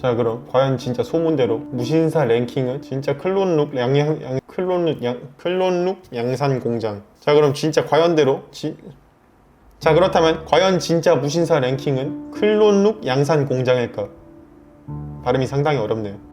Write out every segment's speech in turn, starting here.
자 그럼 과연 진짜 소문대로 무신사 랭킹은 진짜 클론룩 양양 양, 클론룩 양 클론룩 양산 공장. 자 그럼 진짜 과연대로 지, 자 그렇다면 과연 진짜 무신사 랭킹은 클론룩 양산 공장일까? 발음이 상당히 어렵네요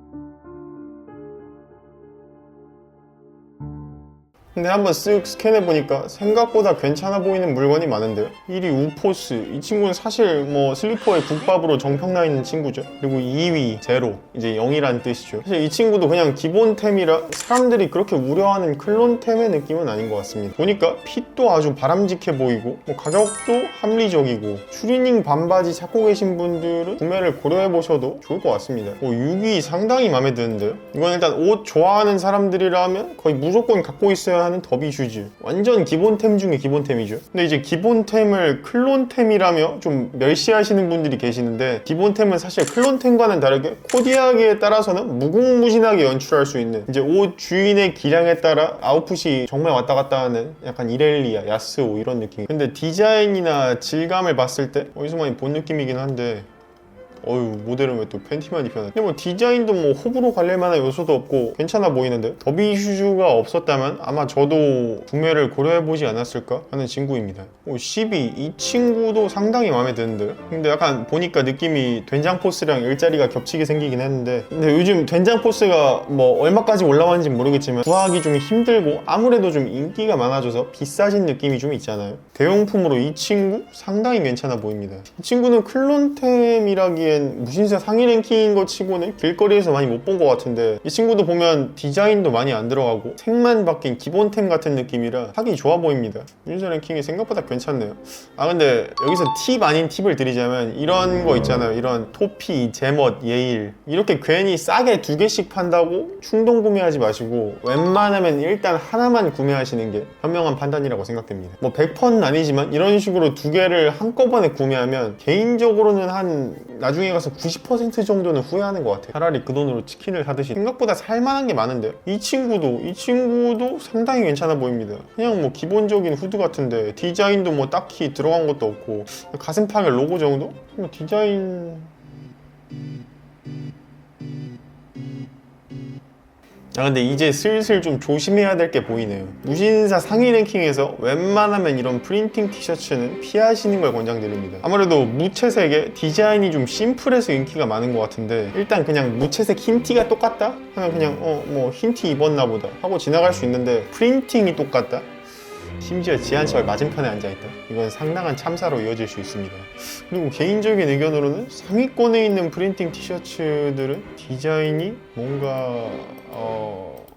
근데 한번 쓱 스캔해보니까 생각보다 괜찮아 보이는 물건이 많은데요? 1위 우포스. 이 친구는 사실 뭐 슬리퍼의 국밥으로 정평나 있는 친구죠. 그리고 2위 제로 이제 0이라는 뜻이죠. 사실 이 친구도 그냥 기본템이라 사람들이 그렇게 우려하는 클론템의 느낌은 아닌 것 같습니다. 보니까 핏도 아주 바람직해 보이고 뭐 가격도 합리적이고 추리닝 반바지 찾고 계신 분들은 구매를 고려해보셔도 좋을 것 같습니다. 뭐 6위 상당히 마음에 드는데요? 이건 일단 옷 좋아하는 사람들이라면 거의 무조건 갖고 있어야 하는 더비 슈즈. 완전 기본템 중에 기본템이죠. 근데 이제 기본템을 클론템이라며 좀 멸시하시는 분들이 계시는데 기본템은 사실 클론템과는 다르게 코디하기에 따라서는 무궁무진하게 연출할 수 있는 이제 옷 주인의 기량에 따라 아웃풋이 정말 왔다 갔다 하는 약간 이렐리아, 야스오 이런 느낌. 근데 디자인이나 질감을 봤을 때 어디서 많이 본 느낌이긴 한데 어유 모델은 왜 또 팬티만 입혀놨 근데 뭐 디자인도 뭐 호불호 갈릴 만한 요소도 없고 괜찮아 보이는데? 더비 슈즈가 없었다면 아마 저도 구매를 고려해보지 않았을까? 하는 친구입니다. 오, 12. 이. 친구도 상당히 마음에 드는데? 근데 약간 보니까 느낌이 된장 포스랑 일자리가 겹치게 생기긴 했는데. 근데 요즘 된장 포스가 뭐 얼마까지 올라왔는지 모르겠지만 구하기 좀 힘들고 아무래도 좀 인기가 많아져서 비싸진 느낌이 좀 있잖아요. 대용품으로 이 친구? 상당히 괜찮아 보입니다. 이 친구는 클론템이라기 엔 무신사 상위 랭킹인 것 치고는 길거리에서 많이 못 본 것 같은데 이 친구도 보면 디자인도 많이 안 들어가고 색만 바뀐 기본템 같은 느낌이라 하기 좋아 보입니다. 무신사 랭킹이 생각보다 괜찮네요. 아 근데 여기서 팁 아닌 팁을 드리자면 이런 거 있잖아요. 이런 토피, 제멋, 예일 이렇게 괜히 싸게 두 개씩 판다고 충동 구매하지 마시고 웬만하면 일단 하나만 구매하시는 게 현명한 판단이라고 생각됩니다. 뭐 100%는 아니지만 이런 식으로 두 개를 한꺼번에 구매하면 개인적으로는 한 나중에 가서 90% 정도는 후회하는 것 같아요. 차라리 그 돈으로 치킨을 사듯이. 생각보다 살만한 게 많은데. 이 친구도 이 친구도 상당히 괜찮아 보입니다. 그냥 뭐 기본적인 후드 같은데 디자인도 뭐 딱히 들어간 것도 없고 가슴팍에 로고 정도? 뭐 디자인 아 근데 이제 슬슬 좀 조심해야 될 게 보이네요 무신사 상위 랭킹에서 웬만하면 이런 프린팅 티셔츠는 피하시는 걸 권장드립니다 아무래도 무채색에 디자인이 좀 심플해서 인기가 많은 것 같은데 일단 그냥 무채색 흰 티가 똑같다? 하면 그냥 어 뭐 흰티 입었나 보다 하고 지나갈 수 있는데 프린팅이 똑같다? 심지어 지하철 맞은편에 앉아있다. 이건 상당한 참사로 이어질 수 있습니다. 그리고 개인적인 의견으로는 상위권에 있는 프린팅 티셔츠들은 디자인이 뭔가 어,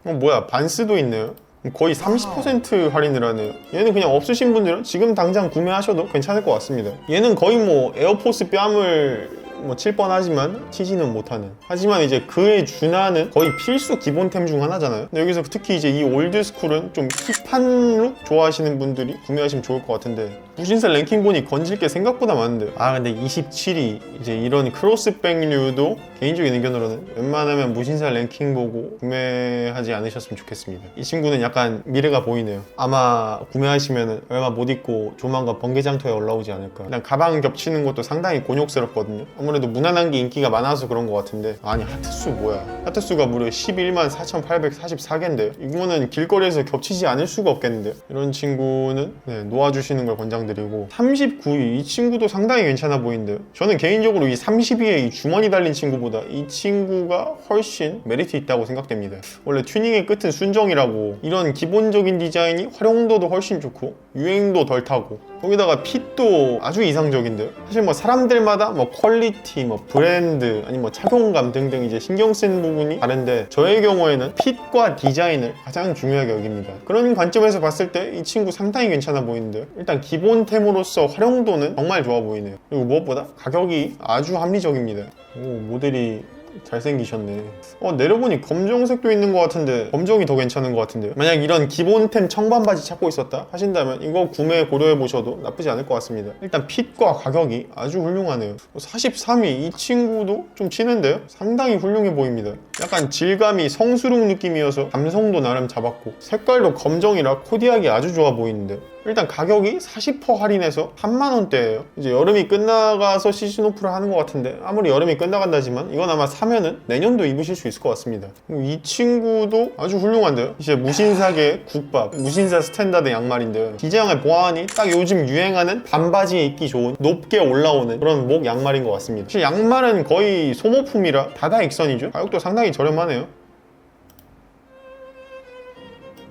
어 뭐야 반스도 있네요. 거의 30% 할인을 하네요. 얘는 그냥 없으신 분들은 지금 당장 구매하셔도 괜찮을 것 같습니다. 얘는 거의 뭐 에어포스 뺨을 뭐 칠 뻔하지만 치지는 못하는. 하지만 이제 그에 준하는 거의 필수 기본템 중 하나잖아요. 근데 여기서 특히 이제 이 올드스쿨은 좀 힙한 룩 좋아하시는 분들이 구매하시면 좋을 것 같은데 무신사 랭킹 보니 건질 게 생각보다 많은데. 아 근데 27위 이제 이런 크로스백류도 개인적인 의견으로는 웬만하면 무신사 랭킹 보고 구매하지 않으셨으면 좋겠습니다. 이 친구는 약간 미래가 보이네요. 아마 구매하시면 얼마 못 입고 조만간 번개장터에 올라오지 않을까. 그냥 가방 겹치는 것도 상당히 곤욕스럽거든요 아무래도 무난한 게 인기가 많아서 그런 것 같은데. 아니 하트수 뭐야? 하트수가 무려 11만 4,844개인데요 이거는 길거리에서 겹치지 않을 수가 없겠는데요 이런 친구는 네, 놓아주시는 걸 권장드리고. 39위 이 친구도 상당히 괜찮아 보이는데요 저는 개인적으로 이 30위에 이 주머니 달린 친구보다 이 친구가 훨씬 메리트 있다고 생각됩니다. 원래 튜닝의 끝은 순정이라고. 이런 기본적인 디자인이 활용도도 훨씬 좋고 유행도 덜 타고. 거기다가 핏도 아주 이상적인데요 사실 뭐 사람들마다 뭐 퀄리티, 뭐 브랜드, 아니 뭐 착용감 등등 이제 신경 쓴 부분이 다른데 저의 경우에는 핏과 디자인을 가장 중요하게 여깁니다. 그런 관점에서 봤을 때 이 친구 상당히 괜찮아 보이는데요. 일단 기본템으로서 활용도는 정말 좋아 보이네요. 그리고 무엇보다 가격이 아주 합리적입니다. 오, 모델이 잘생기셨네. 어, 내려보니 검정색도 있는 것 같은데 검정이 더 괜찮은 것 같은데요. 만약 이런 기본템 청반 바지 찾고 있었다 하신다면 이거 구매 고려해 보셔도 나쁘지 않을 것 같습니다. 일단 핏과 가격이 아주 훌륭하네요. 43위 이 친구도 좀 치는데요. 상당히 훌륭해 보입니다. 약간 질감이 성수룩 느낌이어서 감성도 나름 잡았고 색깔도 검정이라 코디하기 아주 좋아 보이는데 일단 가격이 40% 할인해서 3만 원대예요. 이제 여름이 끝나가서 시즌 오프를 하는 것 같은데 아무리 여름이 끝나간다지만 이건 아마 사면은 내년도 입으실 수 있을 것 같습니다. 이 친구도 아주 훌륭한데요. 이제 무신사계 국밥, 무신사 스탠다드 양말인데요. 디자인의 보안이 딱 요즘 유행하는 반바지에 입기 좋은 높게 올라오는 그런 목 양말인 것 같습니다. 사실 양말은 거의 소모품이라 다다익선이죠. 가격도 상당히 저렴하네요.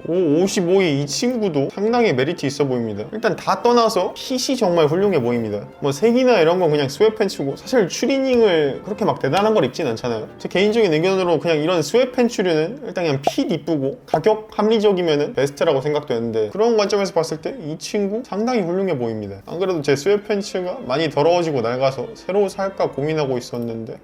오, 55위 이 친구도 상당히 메리트 있어 보입니다. 일단 다 떠나서 핏이 정말 훌륭해 보입니다. 뭐 색이나 이런 건 그냥 스웨팬츠고 사실 추리닝을 그렇게 막 대단한 걸 입진 않잖아요. 제 개인적인 의견으로 그냥 이런 스웨팬츠류는 일단 그냥 핏 이쁘고 가격 합리적이면 베스트라고 생각되는데 그런 관점에서 봤을 때 이 친구 상당히 훌륭해 보입니다. 안 그래도 제 스웨팬츠가 많이 더러워지고 낡아서 새로 살까 고민하고 있었는데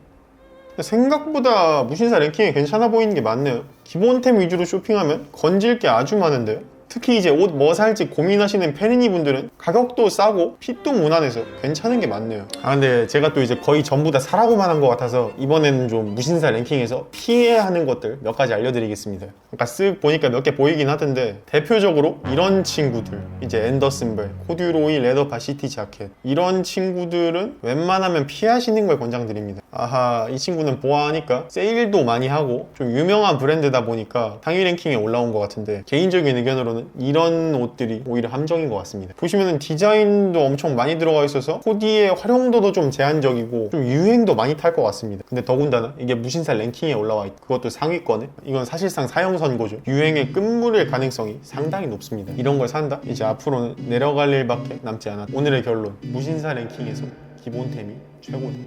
생각보다 무신사 랭킹이 괜찮아 보이는 게 많네요. 기본템 위주로 쇼핑하면 건질 게 아주 많은데요. 특히 이제 옷 뭐 살지 고민하시는 페리니 분들은 가격도 싸고 핏도 무난해서 괜찮은 게 많네요. 아 근데 제가 또 이제 거의 전부 다 사라고만 한 것 같아서 이번에는 좀 무신사 랭킹에서 피해야 하는 것들 몇 가지 알려드리겠습니다. 아까 쓱 보니까 몇 개 보이긴 하던데 대표적으로 이런 친구들 이제 앤더슨벨, 코듀로이 레더파 시티 자켓 이런 친구들은 웬만하면 피하시는 걸 권장드립니다. 아하 이 친구는 보아하니까 세일도 많이 하고 좀 유명한 브랜드다 보니까 상위 랭킹에 올라온 것 같은데 개인적인 의견으로는 이런 옷들이 오히려 함정인 것 같습니다. 보시면은 디자인도 엄청 많이 들어가 있어서 코디의 활용도도 좀 제한적이고 좀 유행도 많이 탈 것 같습니다. 근데 더군다나 이게 무신사 랭킹에 올라와 있고 그것도 상위권에 이건 사실상 사형 선고죠. 유행의 끝물일 가능성이 상당히 높습니다. 이런 걸 산다? 이제 앞으로는 내려갈 일밖에 남지 않았다. 오늘의 결론 무신사 랭킹에서 기본템이 최고다.